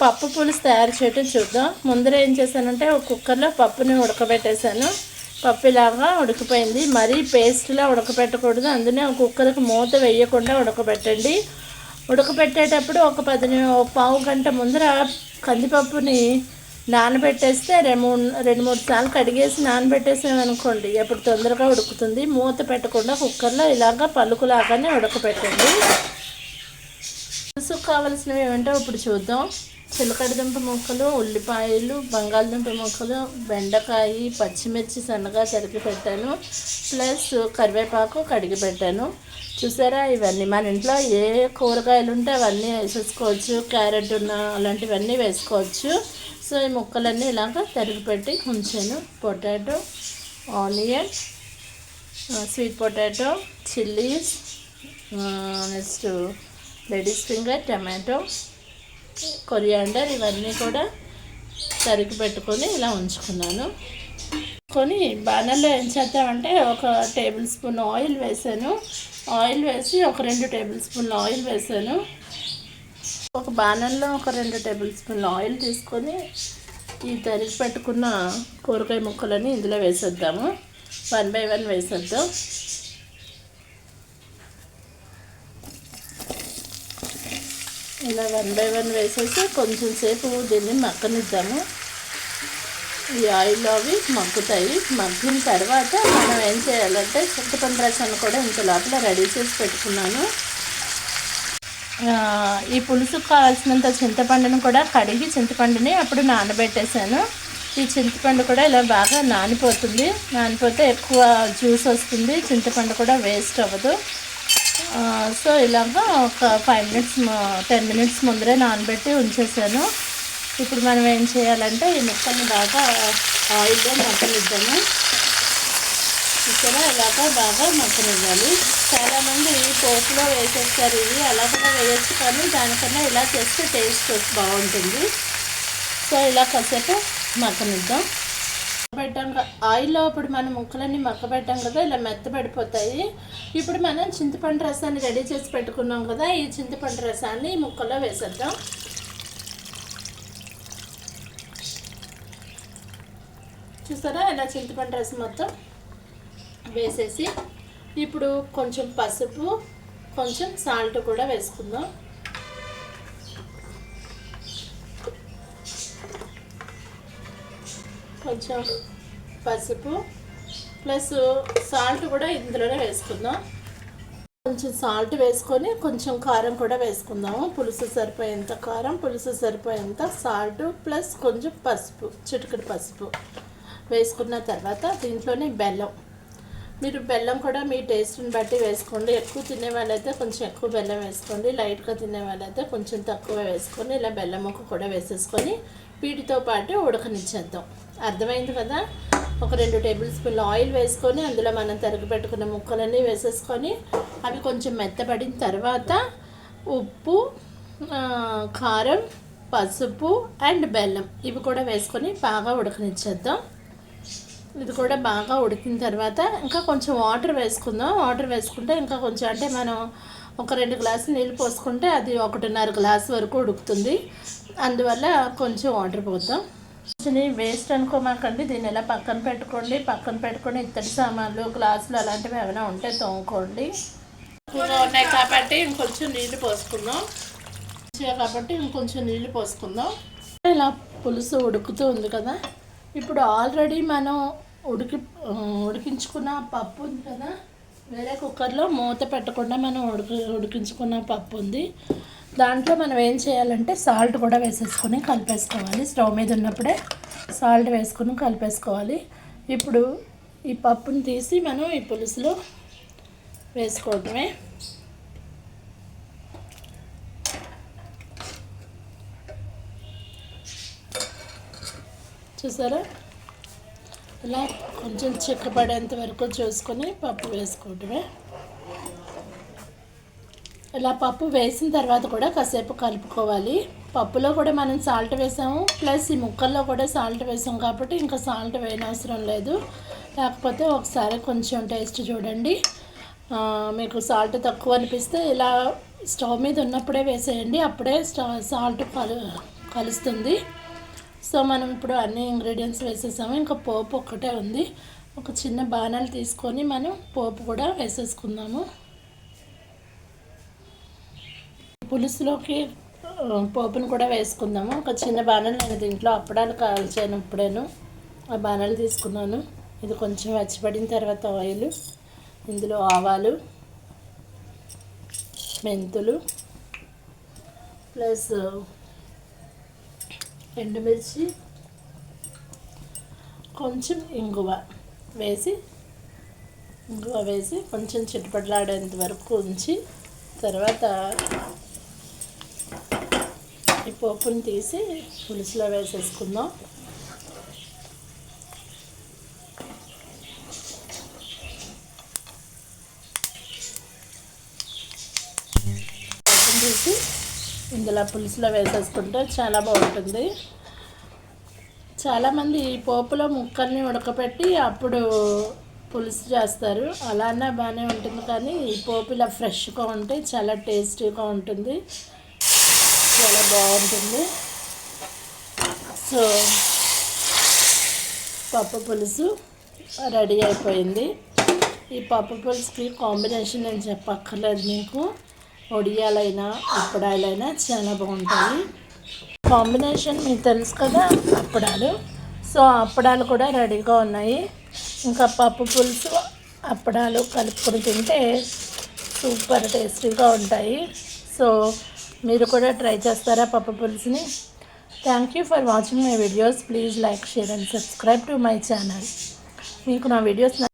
పప్పు పులుసు తయారు చేయటం చూద్దాం. ముందర ఏం చేశానంటే ఒక కుక్కర్లో పప్పుని ఉడకబెట్టేశాను. పప్పు ఇలాగా ఉడికిపోయింది. మరీ పేస్ట్లా ఉడకబెట్టకూడదు. అందునే ఒక కుక్కర్కి మూత వేయకుండా ఉడకబెట్టండి. ఉడకబెట్టేటప్పుడు ఒక పది పావు గంట ముందర కందిపప్పుని నానబెట్టేస్తే రెండు మూడు రెండు మూడు సార్లు కడిగేసి నానబెట్టేసామనుకోండి అనుకోండి తొందరగా ఉడుకుతుంది. మూత పెట్టకుండా కుక్కర్లో ఇలాగా పలుకులాగానే ఉడకబెట్టండి. పులుసుకు కావలసినవి ఏమంటే ఇప్పుడు చూద్దాం. చిలకడదుంప ముక్కలు ఉల్లిపాయలు బంగాళదుంప ముక్కలు బెండకాయ పచ్చిమిర్చి సన్నగా తరిగి పెట్టాను. ప్లస్ కరివేపాకు కడిగి పెట్టాను. చూసారా ఇవన్నీ మన ఇంట్లో ఏ కూరగాయలు ఉంటే అవన్నీ వేసేసుకోవచ్చు. క్యారెట్ ఉన్న అలాంటివన్నీ వేసుకోవచ్చు. సో ఈ ముక్కలన్నీ ఇలాగ తరిగి పెట్టి ఉంచాను. Potato onion sweet potato chillies next ladies finger tomato coriander ఇవన్నీ కూడా తరిగి పెట్టుకొని ఇలా ఉంచుకున్నాను. కొని బాణల్లో ఏం చేద్దామంటే ఒక టేబుల్ స్పూన్ ఆయిల్ వేసాను. ఆయిల్ వేసి ఒక రెండు టేబుల్ స్పూన్ల ఆయిల్ వేసాను. ఒక బాణంలో ఒక రెండు టేబుల్ స్పూన్ల ఆయిల్ తీసుకొని ఈ తరిగి పెట్టుకున్న కూరగాయ ముక్కలని ఇందులో వేసేద్దాము. వన్ బై వన్ వేసేద్దాం. ఇలా వన్ బై వన్ వేసేసి కొంచెం సేపు దీన్ని మక్కనిద్దాము ఈ ఆయిల్ అవి మగ్గుతాయి. మగ్గిన తర్వాత మనం ఏం చేయాలంటే చింతపండు రసాన్ని కూడా ఇంత లోపల రెడీ చేసి పెట్టుకున్నాను. ఈ పులుసుకు కావాల్సినంత చింతపండును కూడా కడిగి చింతపండుని అప్పుడు నానబెట్టేశాను. ఈ చింతపండు కూడా ఇలా బాగా నానిపోతుంది. నానిపోతే ఎక్కువ జ్యూస్ వస్తుంది. చింతపండు కూడా వేస్ట్ అవ్వదు. సో ఇలాగా ఒక ఫైవ్ మినిట్స్ టెన్ మినిట్స్ ముందరే నానబెట్టి ఉంచేసాను. ఇప్పుడు మనం ఏం చేయాలంటే ఈ ముక్కల్ని బాగా ఆయిల్లో మగ్గనిద్దాము. ఇక్కడ ఇలాగా బాగా మగ్గనివ్వాలి. చాలామంది పోపులో వేసేస్తారు. ఇవి అలా కూడా వేయచ్చు కానీ దానికన్నా ఇలా చేస్తే టేస్ట్ బాగుంటుంది. సో ఇలా కాసేపు మగ్గనిద్దాం. పెట్టాం కదా ఆయిల్లో ఇప్పుడు మనం ముక్కలన్నీ మక్క పెట్టాం కదా ఇలా మెత్తబడిపోతాయి. ఇప్పుడు మనం చింతపండు రసాన్ని రెడీ చేసి పెట్టుకున్నాం కదా ఈ చింతపండు రసాన్ని ఈ ముక్కలో వేసేద్దాం. చూసారా? ఇలా చింతపండు రసం మొత్తం వేసేసి ఇప్పుడు కొంచెం పసుపు కొంచెం సాల్ట్ కూడా వేసుకుందాం. కొంచెం పసుపు ప్లస్ సాల్ట్ కూడా ఇందులోనే వేసుకుందాం. కొంచెం సాల్ట్ వేసుకొని కొంచెం కారం కూడా వేసుకుందాము. పులుసు సరిపోయేంత కారం పులుసు సరిపోయేంత సాల్ట్ ప్లస్ కొంచెం పసుపు చిటికెడు పసుపు వేసుకున్న తర్వాత దీంట్లోనే బెల్లం. మీరు బెల్లం కూడా మీ టేస్ట్ని బట్టి వేసుకోండి. ఎక్కువ తినే వాళ్ళైతే కొంచెం ఎక్కువ బెల్లం వేసుకోండి. లైట్గా తినే వాళ్ళైతే కొంచెం తక్కువ వేసుకొని ఇలా బెల్లం ముక్క కూడా వేసేసుకొని వీటితో పాటు ఉడకనిచ్చేద్దాం. అర్థమైంది కదా? ఒక రెండు టేబుల్ స్పూన్ల ఆయిల్ వేసుకొని అందులో మనం తరిగి పెట్టుకున్న ముక్కలన్నీ వేసేసుకొని అవి కొంచెం మెత్తబడిన తర్వాత ఉప్పు కారం పసుపు అండ్ బెల్లం ఇవి కూడా వేసుకొని బాగా ఉడకనిచ్చేద్దాం. ఇది కూడా బాగా ఉడికిన తర్వాత ఇంకా కొంచెం వాటర్ వేసుకుందాం. వాటర్ వేసుకుంటే ఇంకా కొంచెం అంటే మనం ఒక రెండు గ్లాసులు నీళ్ళు పోసుకుంటే అది ఒకటిన్నర గ్లాస్ వరకు ఉడుకుతుంది. అందువల్ల కొంచెం వాటర్ పోద్దాం. కొంచెం వేస్ట్ అనుకోమాకండి. దీన్ని ఎలా పక్కన పెట్టుకోండి. పక్కన పెట్టుకొని ఇత్తడి సామాన్లు గ్లాసులు అలాంటివి ఏమైనా ఉంటే తోముకోండి. ఉన్నాయి కాబట్టి ఇంకొంచెం నీళ్ళు పోసుకుందాం. కాబట్టి ఇంకొంచెం నీళ్ళు పోసుకుందాం. ఇలా పులుసు ఉడుకుతూ ఉంది కదా. ఇప్పుడు ఆల్రెడీ మనం ఉడికి ఉడికించుకున్న పప్పు ఉంది కదా వేరే కుక్కర్లో మూత పెట్టకుండా మనం ఉడికి ఉడికించుకున్న పప్పు ఉంది. దాంట్లో మనం ఏం చేయాలంటే సాల్ట్ కూడా వేసేసుకొని కలిపేసుకోవాలి. స్టవ్ మీద ఉన్నప్పుడే సాల్ట్ వేసుకొని కలిపేసుకోవాలి. ఇప్పుడు ఈ పప్పుని తీసి మనం ఈ పులుసులో వేసుకోవటమే చూసారా? ఇలా కొంచెం చిక్కబడేంత వరకు చూసుకొని పప్పు వేసుకోవటమే. ఇలా పప్పు వేసిన తర్వాత కూడా కాసేపు కలుపుకోవాలి. పప్పులో కూడా మనం సాల్ట్ వేసాము. ప్లస్ ఈ ముక్కల్లో కూడా సాల్ట్ వేసాం కాబట్టి ఇంకా సాల్ట్ వేయనవసరం లేదు. లేకపోతే ఒకసారి కొంచెం టేస్ట్ చూడండి. మీకు సాల్ట్ తక్కువ అనిపిస్తే ఇలా స్టవ్ మీద ఉన్నప్పుడే వేసేయండి. అప్పుడే స్టవ్ సాల్ట్ కలు కలుస్తుంది. సో మనం ఇప్పుడు అన్ని ఇంగ్రీడియంట్స్ వేసేసాము. ఇంకా పోపు ఒక్కటే ఉంది. ఒక చిన్న బాణాలు తీసుకొని మనం పోపు కూడా వేసేసుకుందాము. పులుసులోకి పోపును కూడా వేసుకుందాము. ఒక చిన్న బాణాలు నేను దీంట్లో అప్పడాలు కాల్చాను ఇప్పుడేను. ఆ బాణాలు తీసుకున్నాను. ఇది కొంచెం వెచ్చబడిన తర్వాత ఆయిల్ ఇందులో ఆవాలు మెంతులు ప్లస్ ఎండుమిర్చి కొంచెం ఇంగువ వేసి ఇంగువ వేసి కొంచెం చిట్టుపట్లాడేంత వరకు ఉంచి తర్వాత ఈ పోపుని తీసి పులుసులో వేసేసుకుందాం పోపుని తీసి ఇందులో పులుసులో వేసేసుకుంటే చాలా బాగుంటుంది. చాలామంది ఈ పోపులో ముక్కల్ని ఉడకపెట్టి అప్పుడు పులుసు చేస్తారు. అలానే బాగానే ఉంటుంది కానీ ఈ పోపు ఇలా ఫ్రెష్గా ఉంటే చాలా టేస్టీగా ఉంటుంది. చాలా బాగుంటుంది. సో పప్పు పులుసు రెడీ అయిపోయింది. ఈ పప్పు పులుసుకి కాంబినేషన్ నేను చెప్పక్కర్లేదు మీకు. ఒడియాలైనా అప్పడాలైనా చాలా బాగుంటాయి. కాంబినేషన్ మీకు తెలుసు కదా అప్పడాలు. సో అప్పడాలు కూడా రెడీగా ఉన్నాయి. ఇంకా పప్పు పులుసు అప్పడాలు కలుపుకొని తింటే సూపర్ టేస్టీగా ఉంటాయి. సో మీరు కూడా ట్రై చేస్తారా పప్పు పులుసుని? Thank you for watching my videos please like share and subscribe to my channel మీకు నా వీడియోస్